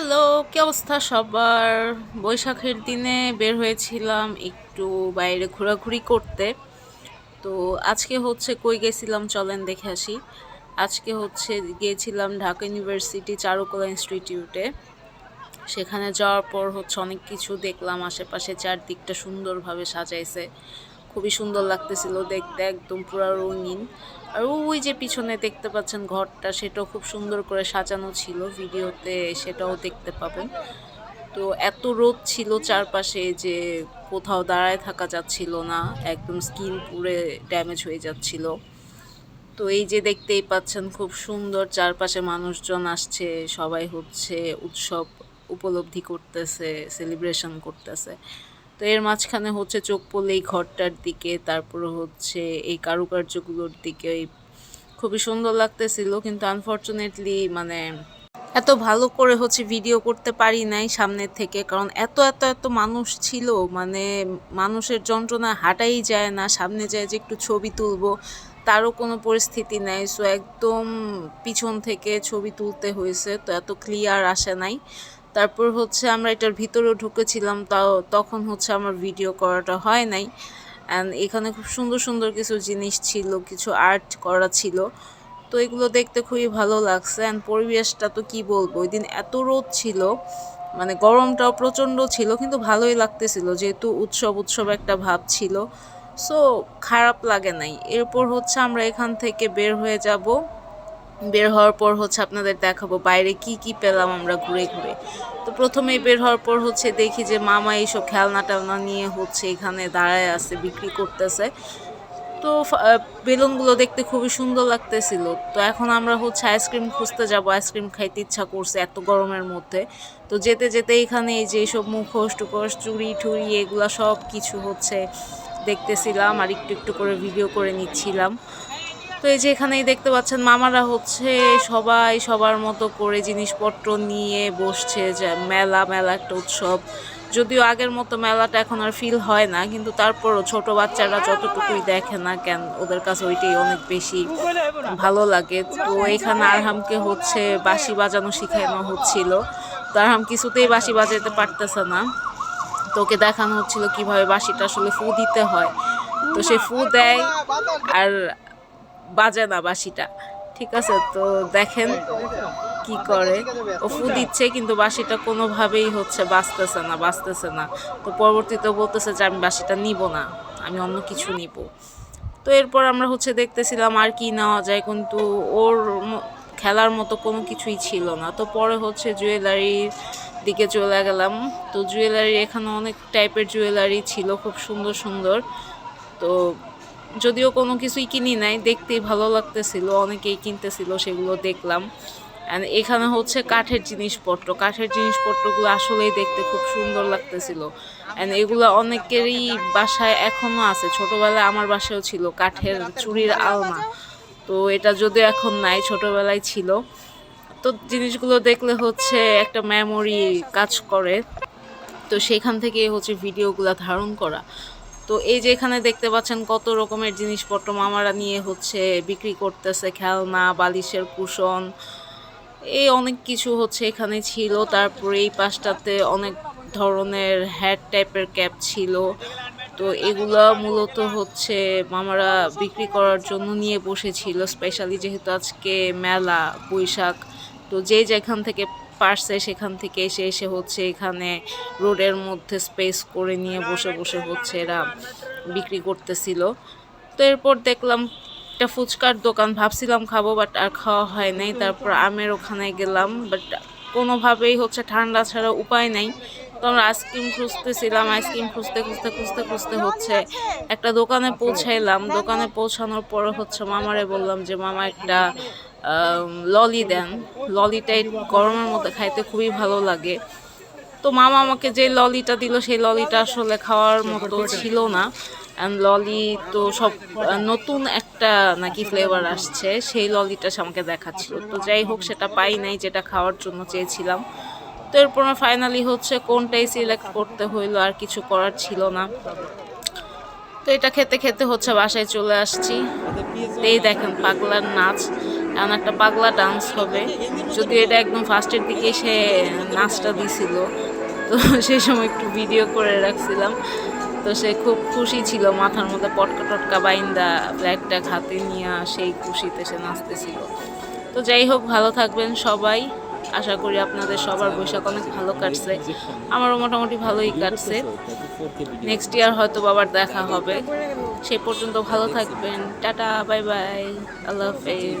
Hello, কি অবস্থা সবার? বৈশাখের দিনে বের হয়েছিলাম একটু বাইরে ঘোরাঘুরি করতে। তো আজকে হচ্ছে কই গেছিলাম চলেন দেখে আসি। আজকে হচ্ছে গিয়েছিলাম ঢাকা ইউনিভার্সিটি চারুকলা ইনস্টিটিউটে। সেখানে যাওয়ার পর হচ্ছে অনেক কিছু দেখলাম, আশেপাশে চারদিকটা সুন্দরভাবে সাজাইছে। খুবই সুন্দর লাগতেছিল দেখতে, একদম পুরো রঙিন। আর ওই যে পিছনে দেখতে পাচ্ছেন ঘরটা, সেটাও খুব সুন্দর করে সাজানো ছিল ভিডিওতে, সেটাও দেখতে পাবেন। তো এত রোদ ছিল চারপাশে যে কোথাও দাঁড়ায় থাকা যাচ্ছিল না, একদম স্কিন পুরে ড্যামেজ হয়ে যাচ্ছিল। তো এই যে দেখতেই পাচ্ছেন খুব সুন্দর চারপাশে মানুষজন আসছে, সবাই হচ্ছে, উৎসব উপলব্ধি করতেছে সেলিব্রেশন করতেছে। তো এর মাঝখানে হচ্ছে চোখ পড়লে এই ঘরটার দিকে, তারপরে হচ্ছে এই কারুকার্যগুলোর দিকে। এই খুবই সুন্দর লাগতেছিল, কিন্তু আনফর্চুনেটলি মানে এত ভালো করে হচ্ছে ভিডিও করতে পারি নাই সামনের থেকে, কারণ এত এত এত মানুষ ছিল মানে মানুষের যন্ত্রণা হাঁটাই যায় না, সামনে যায় যে একটু ছবি তুলবো, তারও কোনো পরিস্থিতি নাই। সো একদম পিছন থেকে ছবি তুলতে হয়েছে, তো এত ক্লিয়ার আসে নাই। তারপর হচ্ছে আমরা এটার ভিতরেও ঢুকেছিলাম, তাও তখন হচ্ছে আমার ভিডিও করাটা হয় নাই। অ্যান্ড এখানে খুব সুন্দর সুন্দর কিছু জিনিস ছিল, কিছু আর্ট করা ছিল। তো এগুলো দেখতে খুবই ভালো লাগছে। অ্যান্ড পরিবেশটা তো কি বলব, ওই দিন এত রোদ ছিল মানে গরমটাও প্রচণ্ড ছিল, কিন্তু ভালোই লাগতেছিল। যেহেতু উৎসব উৎসব একটা ভাব ছিল। সো খারাপ লাগে নাই। এরপর হচ্ছে আমরা এখান থেকে বের হয়ে যাব। বের হওয়ার পর হচ্ছে আপনাদের দেখাবো বাইরে কি কি পেলাম আমরা ঘুরে ঘুরে। তো প্রথমে বের হওয়ার পর হচ্ছে দেখি যে মামা এইসব খেলনা টেলনা নিয়ে হচ্ছে এখানে দাঁড়ায় আছে, বিক্রি করতেছে। তো বেলুনগুলো দেখতে খুবই সুন্দর লাগতেছিল। তো এখন আমরা হচ্ছে আইসক্রিম খুঁজতে যাব, আইসক্রিম খাইতে ইচ্ছা করছে এত গরমের মধ্যে। তো যেতে যেতে এখানে এই যে সব মুখোশ টুকোশ চুড়ি টুড়ি এগুলা সব কিছু হচ্ছে দেখতেছিলাম আর একটু একটু করে ভিডিও করে নিচ্ছিলাম। তো এই যে এখানেই দেখতে পাচ্ছেন মামারা হচ্ছে সবাই সবার মতো করে জিনিসপত্র নিয়ে বসছে, যে মেলা মেলা একটা উৎসব। যদিও আগের মতো মেলাটা এখন আর ফিল হয় না, কিন্তু তারপরও ছোট বাচ্চারা যতটুকুই দেখে না কেন, ওদের কাছে ওইটাই অনেক বেশি ভালো লাগে। তো এখানে আরহামকে হচ্ছে বাঁশি বাজানো শিখানো হচ্ছিল। তো আরহাম কিছুতেই বাঁশি বাজাতে পারতেছে না। তোকে দেখানো হচ্ছিল কীভাবে বাঁশিটা আসলে ফু দিতে হয়। তো সে ফু দেয়, আর বাজে না বাঁশিটা ঠিক আছে, তো দেখেন কি করে। ও ফু দিচ্ছে কিন্তু বাঁশিটা কোনোভাবেই হচ্ছে বাঁচতেছে না বাঁচতেছে না। তো পরবর্তীতে বলতেছে যে, আমি বাসিটা নিব না, আমি অন্য কিছু নিব। তো এরপর আমরা হচ্ছে দেখতেছিলাম আর কি নেওয়া যায়, কিন্তু ওর খেলার মতো কোনো কিছুই ছিল না। তো পরে হচ্ছে জুয়েলারির দিকে চলে গেলাম। তো জুয়েলারি এখানে অনেক টাইপের জুয়েলারি ছিল, খুব সুন্দর সুন্দর। তো যদিও কোনো কিছুই কিনি নাই, দেখতেই ভালো লাগতেছিল, অনেকেই কিনতেছিল, সেগুলো দেখলাম। অ্যান্ড এখানে হচ্ছে কাঠের জিনিসপত্র, কাঠের জিনিসপত্রগুলো আসলেই দেখতে খুব সুন্দর লাগতেছিল। অ্যান্ড এগুলো অনেকেরই বাসায় এখনও আছে, ছোটোবেলায় আমার বাসায়ও ছিল কাঠের চুরির আলনা। তো এটা যদিও এখন নাই, ছোটোবেলায় ছিল। তো জিনিসগুলো দেখলে হচ্ছে একটা মেমোরি কাজ করে। তো সেখান থেকে হচ্ছে ভিডিওগুলো ধারণ করা। তো এই যে এখানে দেখতে পাচ্ছেন কত রকমের জিনিসপত্র মামারা নিয়ে হচ্ছে বিক্রি করতেছে, খেলনা, বালিশের কুশন, এই অনেক কিছু হচ্ছে এখানে ছিল। তারপরে এই পাশটাতে অনেক ধরনের হ্যাট টাইপের ক্যাপ ছিল। তো এগুলো মূলত হচ্ছে মামারা বিক্রি করার জন্য নিয়ে বসেছিল। স্পেশালি যেহেতু আজকে মেলা, বৈশাখ, তো যে যেখান থেকে পারছে সেখান থেকে এসে এসে হচ্ছে এখানে রোডের মধ্যে স্পেস করে নিয়ে বসে বসে হচ্ছে এরা বিক্রি করতেছিল। তো এরপর দেখলাম একটা ফুচকার দোকান, ভাবছিলাম খাব বাট আর খাওয়া হয় নাই। তারপর আমের ওখানে গেলাম বাট কোনোভাবেই হচ্ছে ঠান্ডা ছাড়া উপায় নাই। তো আমরা আইসক্রিম খুঁজতেছিলাম, আইসক্রিম খুঁজতে খুঁজতে খুঁজতে খুঁজতে হচ্ছে একটা দোকানে পৌঁছাইলাম। দোকানে পৌঁছানোর পরে হচ্ছে মামারে বললাম যে, মামা, একটা ললি দেন। ললিটাই গরমের মধ্যে খাইতে খুবই ভালো লাগে। তো মামা আমাকে যে ললিটা দিল, সেই ললিটা আসলে খাওয়ার মতো ছিল না। অ্যান্ড ললি তো সব নতুন একটা নাকি ফ্লেভার আসছে, সেই ললিটা সে আমাকে দেখাচ্ছিল। তো যাই হোক, সেটা পাই নাই, যেটা খাওয়ার জন্য চেয়েছিলাম। তো এরপর ফাইনালি হচ্ছে কোনটাই সিলেক্ট করতে হইল, আর কিছু করার ছিল না। তো এটা খেতে খেতে হচ্ছে বাসায় চলে আসছি। এই দেখেন পাগলার নাচ। এমন একটা পাগলা ডান্স হবে। যদি এটা একদম ফার্স্টের দিকে সে নাচটা দিছিল, তো সেই সময় একটু ভিডিও করে রাখছিলাম। তো সে খুব খুশি ছিল, মাথার মধ্যে পটকা টটকা বাইন্দা ব্ল্যাকটা হাতে নিয়ে সেই খুশিতে সে নাচতেছিল। তো যাই হোক, ভালো থাকবেন সবাই। আশা করি আপনাদের সবার বৈশাখ অনেক ভালো কাটছে। আমারও মোটামুটি ভালোই কাটছে। নেক্সট ইয়ার হয়তো বাবার দেখা হবে। সেই পর্যন্ত ভালো থাকবেন। টাটা বাই বাই আল্লাহ হাফেজ।